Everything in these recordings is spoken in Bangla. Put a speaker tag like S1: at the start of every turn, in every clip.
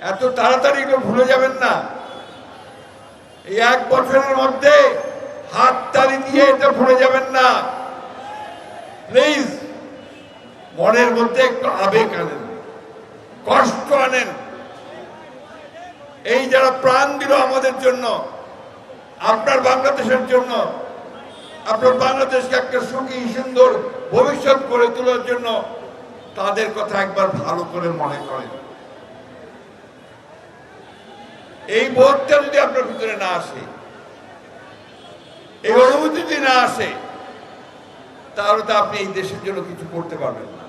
S1: এত তাড়াতাড়ি এগুলো ভুলে যাবেন না। এই এক বছরের মধ্যে হাত তালি দিয়ে এটা ভুলে যাবেন না। প্লিজ মনের মধ্যে একটু আবেগ আনেন, কষ্ট আনেন। এই যারা প্রাণ দিল আমাদের জন্য, আপনার বাংলাদেশের জন্য, আপনার বাংলাদেশকে একটা সুখী, সুন্দর ভবিষ্যৎ করে তোলার জন্য তাদের কথা একবার ভালো করে মনে করেন। এই বোধটা যদি আপনার ভিতরে না আসে, এই অনুভূতি যদি না আসে, তাহলে তো আপনি এই দেশের জন্য কিছু করতে পারবেন না।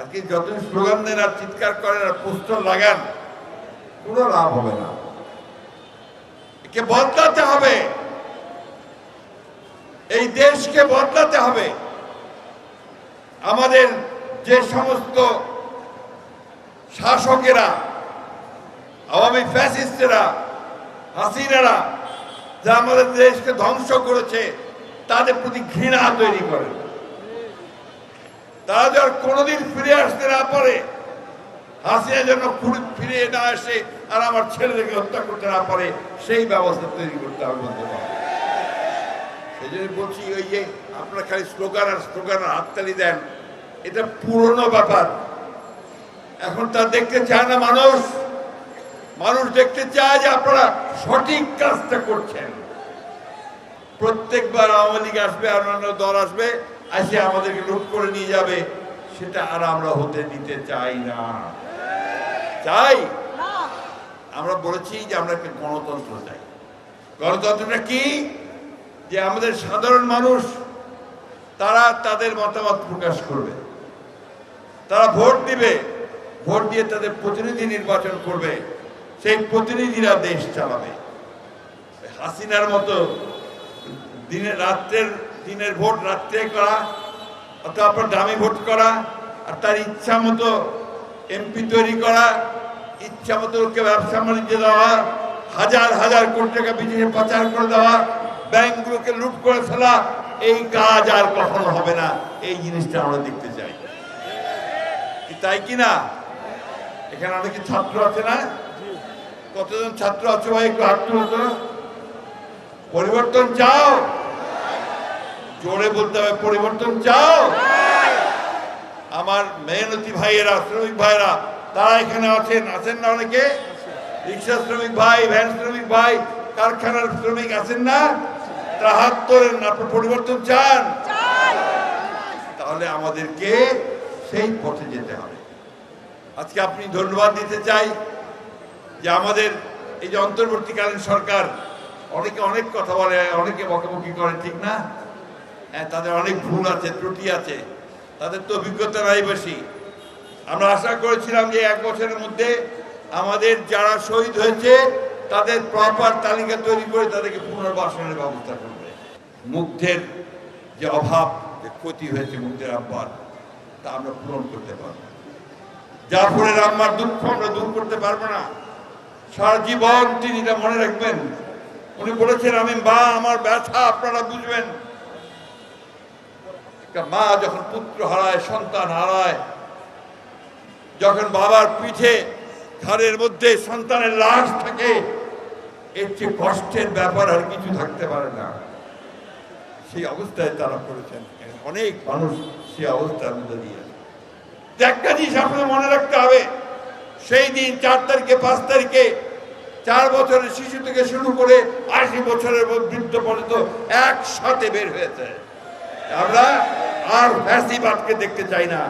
S1: আজকে যত স্লোগান দেন আর চিৎকার করেন আর পোস্টার লাগান, কোনো লাভ হবে না। একে বদলাতে হবে। এই দেশকে বদলাতে হবে। আমাদের যে সমস্ত শাসকেরা আওয়ামী ফ্যাসিস্টেরা, হাসিনারা যা আমাদের দেশকে ধ্বংস করেছে, তাদের প্রতি ঘৃণা তৈরি করে। তারা যেন কোনোদিন ফিরে আসতে না পারে, হাসিনা যেন ফিরে- না আসে আর আমার ছেলেদেরকে হত্যা করতে না পারে, সেই ব্যবস্থা তৈরি করতে হবে বলতে সেই জন্য বলছি, ওই যে আপনারা খালি স্লোগান আর স্লোগান হাততালি দেন, এটা পুরনো ব্যাপার। এখন তা দেখতে চায় না মানুষ। মানুষ দেখতে চায় যে আপনারা সঠিক কাজটা করছেন। প্রত্যেকবার আওয়ামী লীগ আসবে আর অন্যান্য দল আসবে এসে আমাদেরকে লুট করে নিয়ে যাবে সেটা আর আমরা হতে দিতে চাই না। চাই? আমরা বলেছি যে আমরা একটা গণতন্ত্র চাই। গণতন্ত্রটা কি? যে আমাদের সাধারণ মানুষ তারা তাদের মতামত প্রকাশ করবে। তারা ভোট দিবে। ভোট দিয়ে তাদের প্রতিনিধি নির্বাচন করবে। সেই প্রতিনিধিরা দেশ চালাবে। হাসিনার মতো দিনের রাত্রের, দিনের ভোট রাত্রে করা, অথবা আপনার দামি ভোট করা, আর তার ইচ্ছা মতো এমপি তৈরি করা, ইচ্ছা মতো লোককে ব্যবসা বাণিজ্য দেওয়া, হাজার হাজার কোটি টাকা বিদেশে পাচার করে দেওয়া, ব্যাংকগুলোকে লুট করে ফেলা, এই কাজ আর কখনো হবে না। এই জিনিসটা আমরা দেখতে চাই। তাই কি না? এখানে অনেকে ছাত্র আছে না? কতজন ছাত্র আছে ভাই? একটু হাত তুলো তো পরিবর্তন চাও? জোরে বলতে হবে, পরিবর্তন চাও? আমার মেহনতি ভাইয়েরা, শ্রমিক ভাইয়েরা, তারা এখানে আছেন আছেন না অনেকে? রিক্সা শ্রমিক ভাই, ভ্যান শ্রমিক ভাই, কারখানার শ্রমিক আছেন না? তারা হাত তোলেন আপনার পরিবর্তন চান? তাহলে আমাদেরকে সেই পথে যেতে হবে। আজকে আপনি ধন্যবাদ দিতে চাই। যে আমাদের এই যে অন্তর্বর্তীকালীন সরকার, অনেকে অনেক কথা বলে, অনেকে বকাবকি করে, ঠিক না? হ্যাঁ তাদের অনেক ভুল আছে, ত্রুটি আছে, তাদের তো অভিজ্ঞতা নাই বেশি। আমরা আশা করেছিলাম যে এক বছরের মধ্যে আমাদের যারা শহীদ হয়েছে, তাদের প্রপার তালিকা তৈরি করে তাদেরকে পুনর্বাসনের ব্যবস্থা করবে। মুগ্ধের যে অভাব, যে ক্ষতি হয়েছে মুগ্ধের আব্বার, তা আমরা পূরণ করতে পারব। ফলে আম্মার দুঃখ আমরা দূর করতে পারব না। সারা জীবন তিনি এটা মনে রাখবেন। উনি বলেছেন, আমি মা, আমার ব্যথা, আপনারা বুঝবেন। মা যখন পুত্র হারায়, সন্তান হারায়, যখন বাবার পিঠে ঘরের মধ্যে সন্তানের লাশ থাকে, এর চেয়ে কষ্টের ব্যাপার আর কিছু থাকতে পারে না। সেই অবস্থায় তারা করেছেন। অনেক মানুষ সেই অবস্থার মধ্যে দিয়ে। একটা জিনিস আপনাদের মনে রাখতে হবে সেই দিন চার তারিখে, পাঁচ তারিখে চার বছরের শিশু থেকে শুরু করে আশি বছরের বৃদ্ধ পর্যন্ত একসাথে বের হয়েছে। আমরা আর ফ্যাসিবাদকে দেখতে চাই না।